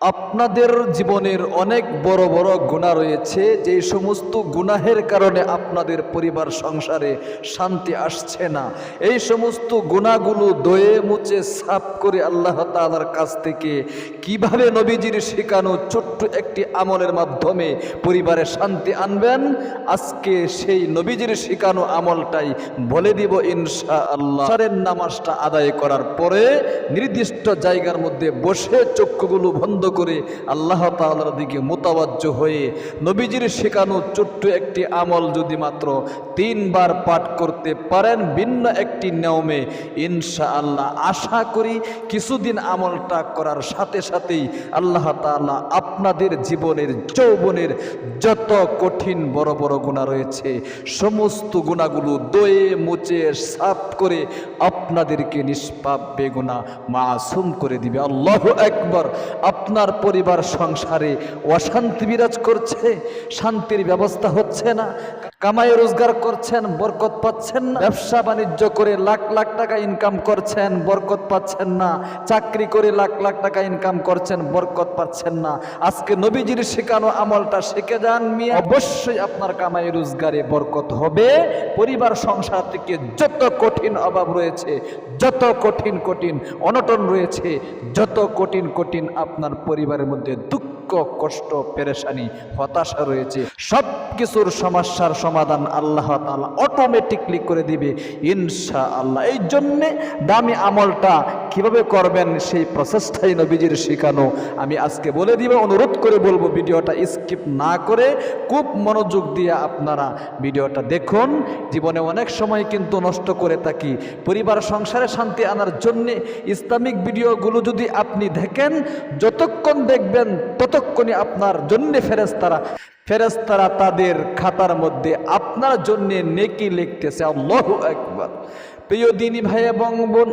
আপনাদের জীবনের অনেক বড় বড় গুণা রয়েছে, যে সমস্ত গুনাহের কারণে আপনাদের পরিবার সংসারে শান্তি আসছে না। এই সমস্ত গুণাগুলো দয়ে মুচে সাফ করে আল্লাহ তালার কাছ থেকে কীভাবে নবীজির শেখানো ছোট্ট একটি আমলের মাধ্যমে পরিবারে শান্তি আনবেন, আজকে সেই নবীজির শেখানো আমলটাই বলে দিব ইনশা আল্লাহ নামাজটা আদায় করার পরে নির্দিষ্ট জায়গার মধ্যে বসে চক্ষুগুলো বন্ধ করে আল্লাহ তাআলার দিকে মোতাবাজ্য হয়ে নবীজির শেখানো ছোট্ট একটি আমল যদি মাত্র তিনবার পাঠ করতে পারেন ভিন্ন একটি নিয়মে ইনশা আল্লাহ আশা করি কিছুদিন আমলটা করার সাথে সাথেই আল্লাহ তাআলা আপনাদের জীবনের, যৌবনের যত কঠিন বড় বড় গুণা রয়েছে, সমস্ত গুণাগুলো দয়ে মুচে সাফ করে আপনাদেরকে নিষ্পাপ বেগুনা মাসুম করে দিবে। আল্লাহ একবার আপনার পরিবার সংসারে অশান্তি বিরাজ করছে শান্তির ব্যবস্থা হচ্ছে না। কামাই রোজগার করছেন, বরকত পাচ্ছেন না। ব্যবসা বাণিজ্য করে লাখ লাখ টাকা ইনকাম করছেন, বরকত পাচ্ছেন না। চাকরি করে লাখ লাখ টাকা ইনকাম করছেন, বরকত পাচ্ছেন না। আজকে নবীজির শেখানো আমলটা শিখে যান মিয়া। অবশ্যই আপনার কামাই রোজগারে বরকত হবে। পরিবার সংসার থেকে যত কঠিন অভাব রয়েছে, যত কঠিন কঠিন অনটন রয়েছে, যত কঠিন কঠিন আপনার পরিবারের মধ্যে দুঃখ কষ্ট, পেরেশানি, হতাশা রয়েছে। সব কিছুর সমস্যার সমাধান আল্লাহ তালা অটোমেটিকলি করে দিবে ইনশা আল্লাহ এই জন্যে দামি আমলটা কীভাবে করবেন সেই প্রসেসটাই নবীজির শেখানো। আমি আজকে বলে দিব, অনুরোধ করে বলব, ভিডিওটা স্কিপ না করে খুব মনোযোগ দিয়ে আপনারা ভিডিওটা দেখুন। জীবনে অনেক সময় কিন্তু নষ্ট করে থাকি। পরিবার, সংসারে শান্তি আনার জন্যে ইসলামিক ভিডিওগুলো যদি আপনি দেখেন, যতক্ষণ দেখবেন ততক্ষণই আপনার জন্যে ফেরেস্তারা ফেরেস্তারা তাদের খাতার মধ্যে আপনার জন্যে নেকি লিখতেছে। আল্লাহ একবার প্রিয় দিনী ভাই এবং বোন,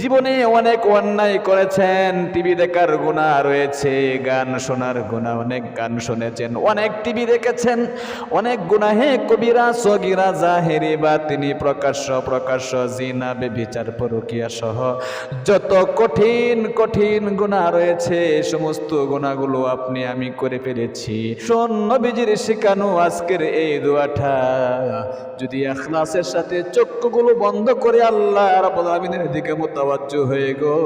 জীবনে অনেক অন্যায় করেছেন। টিভি দেখার গুণা রয়েছে, গান শোনার গুণা অনেক গান শুনেছেন, অনেক টিভি দেখেছেন। অনেক গুনাহে কবিরা, সগিরা, জাহেরি বা তিনি প্রকাশ্য প্রকাশ্য জিনা, বেবিচার, পরকিয়া সহ যত কঠিন কঠিন গুণা রয়েছে, সমস্ত গুণাগুলো আপনি আমি করে ফেলেছি। শোন নবীজির শিখানো আজকের এই দোয়াটা, যদি এখলাসের সাথে চক্ষুগুলো বন্ধ করে আল্লাহ আলামিনের দিকে মোতাবাজ্জ হয়ে গো।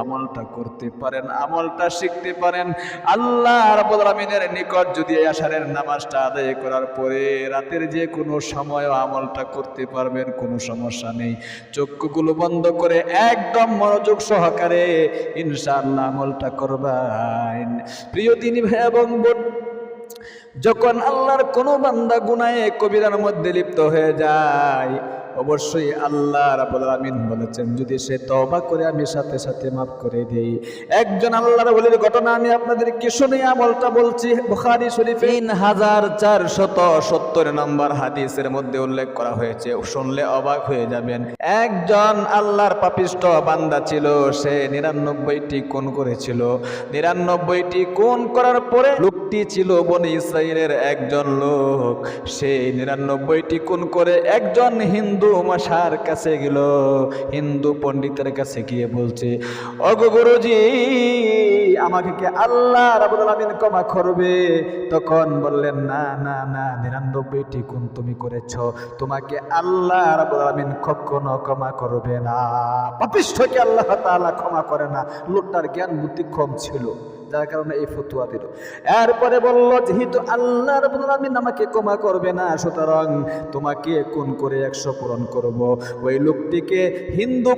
আমলটা করতে পারেন, আমলটা শিখতে পারেন। আল্লাহ রাব্বুল আলামিনের নিকট যদি এই আশারের নামাজটা আদায় করার পরে রাতের যে কোনো সময় আমলটা করতে পারবেন, কোনো সমস্যা নেই। চক্ষুগুলো বন্ধ করে একদম মনোযোগ সহকারে ইনশাআল্লাহ আমলটা করবেন। প্রিয় দিনী ভাই এবং যখন আল্লাহর কোনো বান্দা গুনায়ে কবিরার মধ্যে লিপ্ত হয়ে যায় অবশ্যই আল্লাহ রাব্বুল আলামিন বলেছেন, যদি সে তওবা করে, আমি সাথে সাথে মাফ করে দেই। একজন আল্লাহর ওলির ঘটনা আমি আপনাদের কি শুনে আমলটা বলছি। বুখারী শরীফ তিন হাজার চারশত সত্তর নম্বর হাদিসের মধ্যে উল্লেখ করা হয়েছে, শুনলে অবাক হয়ে যাবেন। একজন আল্লাহর পাপিষ্ট বান্দা ছিল, সে নিরানব্বইটি কোন করেছিল। নিরানব্বইটি কোন করার পরে লোকটি ছিল বনি ইসরায়েলের একজন লোক। সে নিরানব্বইটি কোন করে একজন হিন্দু মশার কাছে গেল। হিন্দু পণ্ডিতের কাছে গিয়ে বলছে অগ গুরুজি, আমাকে কি আল্লাহ রাবুল আলামিন ক্ষমা করবে? তখন বললেন, না না না নিরানব্বইটি কোন তুমি করেছ। তোমাকে আল্লাহ রাবুল কখনো ক্ষমা করবে না। পাপিষ্ঠকে আল্লাহ তাআলা ক্ষমা করে না। লোকটার জ্ঞান বুদ্ধি কম ছিল। যার কারণে এই ফতুয়া দিল। এরপরে বলল, যেহেতু আল্লাহ আলামিন আমাকে ক্ষমা করবে না, সুতরাং তোমাকে কোন করে একশো পূরণ করব। ওই লোকটিকে হিন্দু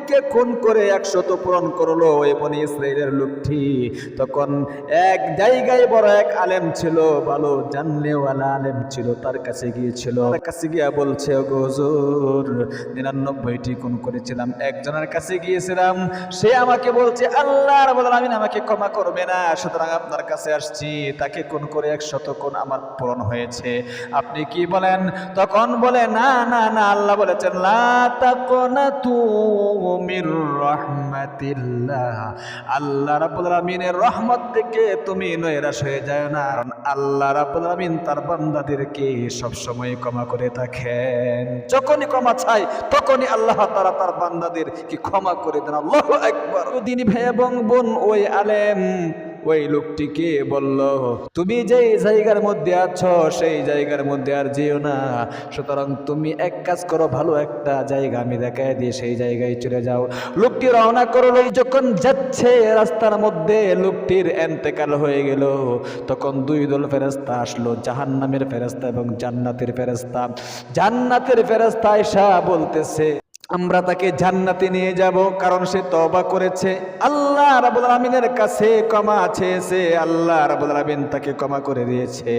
পণ্ডিতকে খুন করে একশত পূরণ করল বনি ইসরায়েলের লোকটি। তখন এক জায়গায় বড় এক আলেম ছিল, ভালো জানলেওয়ালা আলেম ছিল, তার কাছে গিয়েছিল। তার কাছে গিয়া বলছে, "ওগো হুজুর, নিরানব্বইটি খুন করেছিলাম, একজনের কাছে গিয়েছিলাম। সে আমাকে বলছে, আল্লাহ রাব্বুল আলামিন আমাকে ক্ষমা করবে না, সুতরাং আপনার কাছে আসছি। তাকে কোন করে একশত কোন আমার পূরণ হয়েছে। আপনি কি বলেন? তখন বলে, না না না। আল্লাহ বলেছেন, লা তাকুনাতু মির রাহমাতিল্লাহ। আল্লাহ রাব্বুল রহমত থেকে তুমি নৈরাশ হয়ে যায় না। কারণ আল্লাহ রাব্বুল আলামিন তার বান্দাদেরকে সব সময় ক্ষমা করে থাকেন। যখনই ক্ষমা চাই তখনই আল্লাহ তারা তার বান্দাদের কি ক্ষমা করে দেন। আল্লাহু একবার দিনী ভাই এবং বোন, ওই আলেম ওই লোকটিকে বলল, তুমি যে জায়গার মধ্যে আছো, সেই জায়গার মধ্যে আর যেও না। সুতরাং তুমি এক কাজ করো, ভালো একটা জায়গা আমি দেখায় দিয়ে সেই জায়গায় চলে যাও। লোকটি রওনা করল যখন যাচ্ছে রাস্তার মধ্যে, লোকটির এন্তেকাল হয়ে গেল। তখন দুই দল ফেরেস্তা আসলো, জাহান্নামের ফেরেস্তা এবং জান্নাতের ফেরেস্তা জান্নাতের ফেরেস্তা এসা বলতেছে আমরা তাকে জান্নাতে নিয়ে যাব, কারণ সে তওবা করেছে। আল্লাহ রাব্বুল আলামিনের কাছে ক্ষমা চেয়েছে, আল্লাহ রাব্বুল আলামিন তাকে ক্ষমা করে দিয়েছে।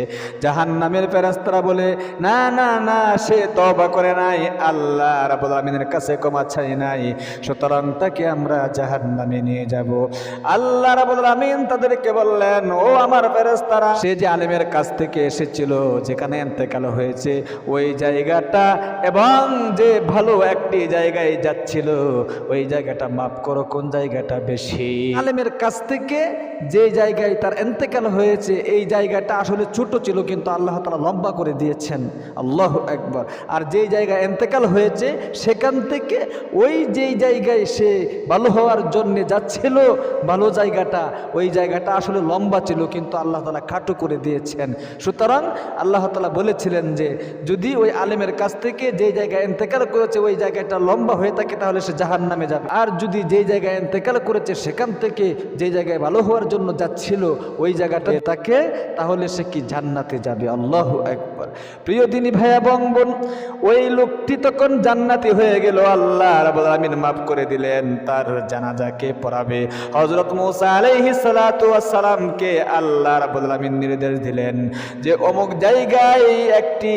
জাহান্নামের ফেরেশতারা বলে, না না না, সে তওবা করে নাই, আল্লাহ রাব্বুল আলামিনের কাছে ক্ষমা চাই নাই, সুতরাং তাকে আমরা জাহান্নামে নিয়ে যাব। আল্লাহ রাব্বুল আলামিন তাদেরকে বললেন, ও আমার ফেরেশতারা, সে যে আলেমের কাছ থেকে এসেছিল, যেখানে এন্তেকাল হয়েছে, ওই জায়গাটা এবং যে ভালো একটি জায়গায় যাচ্ছিল, ওই জায়গাটা মাফ করো, কোন জায়গাটা বেশি? আলেমের কাছ থেকে যে জায়গায় তার এন্তেকাল হয়েছে, এই জায়গাটা আসলে ছোট ছিল, কিন্তু আল্লাহ তালা লম্বা করে দিয়েছেন। আল্লাহ একবার আর যেই জায়গায় এন্তেকাল হয়েছে, সেখান থেকে ওই যেই জায়গায় সে ভালো হওয়ার জন্য যাচ্ছিল, ভালো জায়গাটা, ওই জায়গাটা আসলে লম্বা ছিল, কিন্তু আল্লাহ তালা খাটো করে দিয়েছেন। সুতরাং আল্লাহ তালা বলেছিলেন যে, যদি ওই আলেমের কাছ থেকে যে জায়গায় এন্তেকাল করেছে, ওই জায়গাটা লম্বা হয়ে থাকে, তাহলে সে জাহান নামে যাবে। আর যদি যে জায়গায় এন্তেকাল করেছে, সেখান থেকে যে জায়গায় ভালো হওয়ার জন্য যাচ্ছিল, ওই জায়গাটা তাকে, তাহলে সে কি জান্নাতে যাবে? আল্লাহ একবার প্রিয় দিনী ভাই এবং বোন ওই লোকটি তখন জান্নাতি হয়ে গেল। আল্লাহ আলামিন মাফ করে দিলেন, তার জানাজাকে পড়াবে। হজরত মুসা আলাইহিস সালাতু সালামকে আল্লাহ রাব্বুল নির্দেশ দিলেন যে, অমুক জায়গায় একটি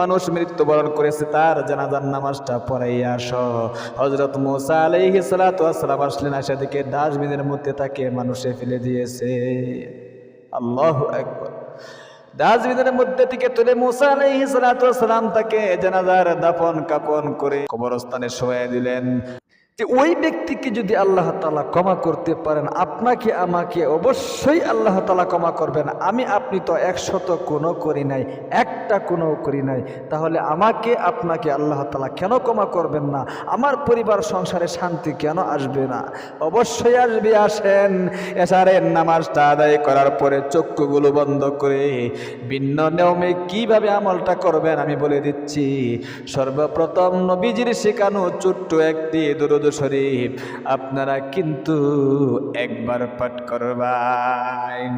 মানুষ মৃত্যুবরণ করেছে, তার জানাজার নামাজটা পড়াইয়া আসো মোসা ওয়াস সালাম আসলেন আসা দিকে ডাস্টবিনের মধ্যে তাকে মানুষে ফেলে দিয়েছে। আল্লাহ একবার ডাস্টবিনের মধ্যে থেকে তুলে মুসা আলাইহিস সালাম তাকে জানাজার দাফন কাপন করে কবরস্থানে শোয়া দিলেন। যে ওই ব্যক্তিকে যদি আল্লাহ তালা ক্ষমা করতে পারেন, আপনাকে, আমাকে অবশ্যই আল্লাহ তালা ক্ষমা করবেন। আমি, আপনি তো একশত কোনো করি নাই, একটা কোনো করি নাই। তাহলে আমাকে, আপনাকে আল্লাহ তালা কেন ক্ষমা করবেন না? আমার পরিবার, সংসারে শান্তি কেন আসবে না? অবশ্যই আসবে, আসেন। এসারের নামাজটা আদায় করার পরে চক্ষুগুলো বন্ধ করে ভিন্ন নিয়মে কীভাবে আমলটা করবেন আমি বলে দিচ্ছি। সর্বপ্রথম নবীজির শেখানো ছোট্ট একটি দুরুদ শরীফ, আপনারা কিন্তু একবার পাঠ করবেন।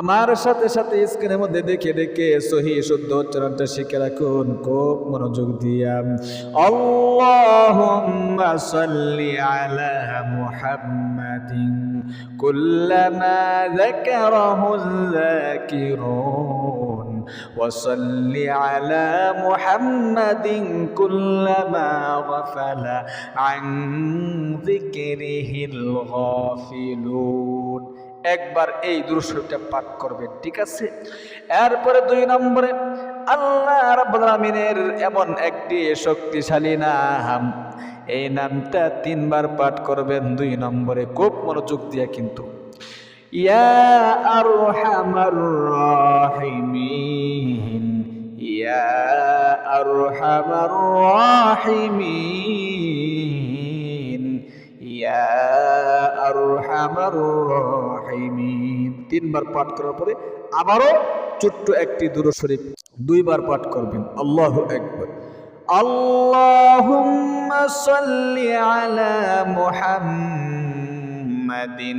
আমার সাথে সাথে স্ক্রিনের মধ্যে দেখে দেখে সহি শুদ্ধ উচ্চারণটা শিখে রাখুন, খুব মনোযোগ দিয়া। আল্লাহুম্মা সাল্লি আলা মুহাম্মাদিন, কুল্লামা যাকারাহু وصل على محمد كلما غفل عن ذكره الغافلون একবার এই দুরুশরীফটা পাঠ করবেন ঠিক আছে এরপরে দুই নম্বরে আল্লাহ রাব্বুল আলামিনের এমন একটি শক্তিশালী নাম এই নামটা তিনবার পাঠ করবেন দুই নম্বরে খুব মনোযোগ দিয়ে কিন্তু ইয়া আরহামার রাহিমিন, ইয়া আরহামার রাহিমিন, ইয়া আরহামার রাহিমিন। তিনবার পাঠ করার পরে আবারও ছোট্ট একটি দূর শরীফ দুইবার পাঠ করবেন। আল্লাহ আকবার। আল্লাহুম্মা সাল্লি আলা মুহাম্মাদিন।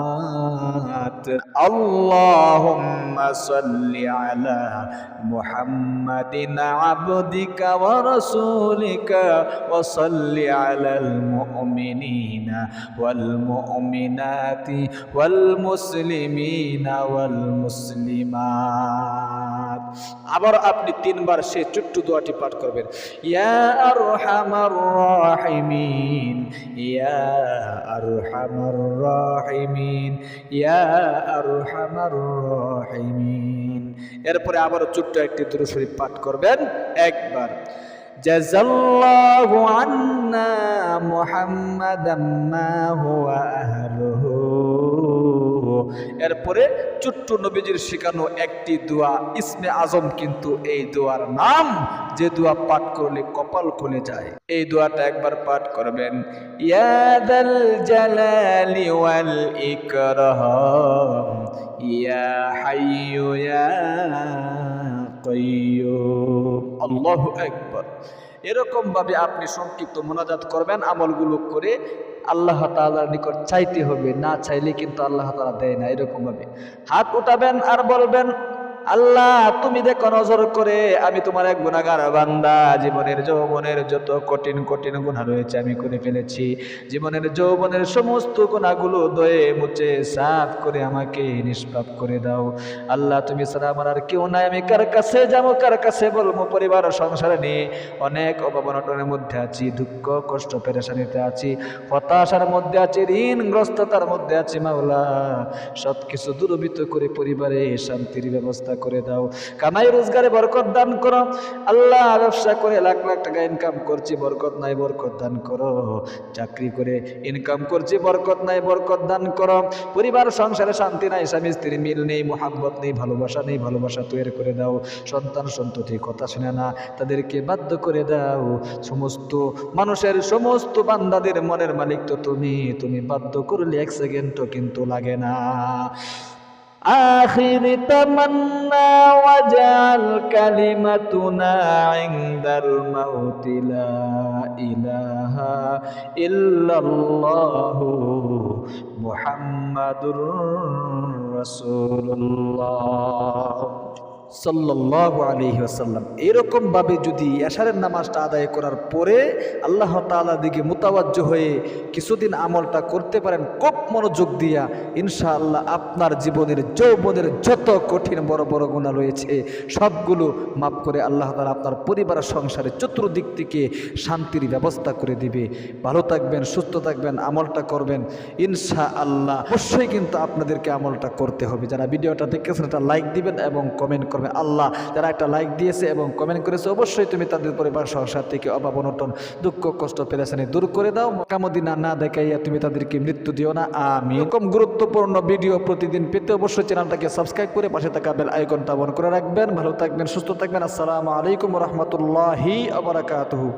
اللهم صل على محمد عبدك ورسولك وصل على المؤمنين والمؤمنات والمسلمين والمسلمات আবার আপনি তিনবার সেই সেই ছোট্ট দোয়াটি পাঠ করবেন ইয়া আর হামার রাহিমিন ইয়া আর হামার রাহিমিন ইয়া রাহিমিন। এরপরে আবার ছোট্ট একটি দূর শরীফ পাঠ করবেন। একবার জাজাল্লাহু আন্না মুহাম্মাদাম্মা হুয়া আহলুহু এরপরে ছোট্ট নবীজির শেখানো একটি দোয়া, ইসমে আজম কিন্তু এই দোয়ার নাম, যে দোয়া পাঠ করলে কপাল খুলে যায়। এই দোয়াটা একবার পাঠ করবেন। ইয়াদাল জালালি ওয়াল ইয়া হাইয়ু ইয়া কাইয়্যুম আল্লাহু আকবার। এরকম ভাবে আপনি সংক্ষিপ্ত মোনাজাত করবেন, আমলগুলো করে আল্লাহ তালার নিকট চাইতে হবে, না চাইলে কিন্তু আল্লাহ তালা দেয় না এরকমভাবে হাত উঠাবেন আর বলবেন আল্লাহ, তুমি দেখো নজর করে, আমি তোমার এক গুণাগার বান্দা। জীবনের যৌবনের যত কঠিন কঠিন গুণা রয়েছে আমি করে ফেলেছি। জীবনের যৌবনের সমস্ত গুণাগুলো দয়ে মুছে, সাফ করে আমাকে নিষ্পাপ করে দাও। আল্লাহ, তুমি ছাড়া আমার আর কেউ নাই। আমি কার কাছে যাব, কার কাছে বলব? পরিবার, সংসারে নিয়ে অনেক অভাবনটনের মধ্যে আছি, দুঃখ, কষ্ট, পেরেশানিতে আছি, হতাশার মধ্যে আছি, ঋণগ্রস্ততার মধ্যে আছি, মাওলা। সব কিছু দুরবিত করে পরিবারে শান্তির ব্যবস্থা করে দাও। কামাই রোজগারে বরকত দান করো। আল্লাহ ব্যবসা করে লাখ লাখ টাকা ইনকাম করছি, বরকত নাই বরকত দান করো। চাকরি করে ইনকাম করছি, বরকত নাই বরকত দান করো। পরিবার, সংসারে শান্তি নাই, স্বামী স্ত্রী মিল নেই, মোহাব্বত নেই, ভালোবাসা নেই, ভালোবাসা তৈরি করে দাও। সন্তান সন্ততি কথা শুনে না, তাদেরকে বাধ্য করে দাও। সমস্ত মানুষের সমস্ত বান্দাদের মনের মালিক তো তুমি। তুমি বাধ্য করলে এক সেকেন্ডও কিন্তু লাগে না। آخر تمنى وجعل كلمتنا عند الموت لا إله إلا الله محمد رسول الله সাল্লাল্লাহু আলাইহি ওয়াসাল্লাম। এরকম ভাবে যদি এশারের নামাজটা আদায় করার পরে আল্লাহ তাআলা দিকে মুতাওয়াজ্জ হয়ে কিছুদিন আমলটা করতে পারেন, খুব মনোযোগ দিয়া, ইনশাআল্লাহ আপনার জীবনের যৌবনের যত কঠিন বড় বড় গুণা রয়েছে, সবগুলো মাফ করে আল্লাহ তাআলা আপনার পরিবার সংসারে চতুর্দিক থেকে শান্তির ব্যবস্থা করে দিবে। ভালো থাকবেন, সুস্থ থাকবেন, আমলটা করবেন ইনশা আল্লাহ অবশ্যই কিন্তু আপনাদেরকে আমলটা করতে হবে। যারা ভিডিওটা দেখেছেন, একটা লাইক দিবেন এবং কমেন্ট করবেন। আল্লাহ যারা একটা লাইক দিয়েছে এবং কমেন্ট করেছে, অবশ্যই তুমি তাদের পরিবার সংসার থেকে অভাব, অনটন, দুঃখ, কষ্ট পেরেছানি দূর করে দাও। কামদিনা না দেখাইয়া তুমি তাদেরকে মৃত্যু দিও না। আমি এরকম গুরুত্বপূর্ণ ভিডিও প্রতিদিন পেতে অবশ্যই চ্যানেলটাকে সাবস্ক্রাইব করে পাশে থাকা বেল আইকনটা বন করে রাখবেন। ভালো থাকবেন, সুস্থ থাকবেন। আসসালামু আলাইকুম রহমতুল্লাহি আবরাকাতহু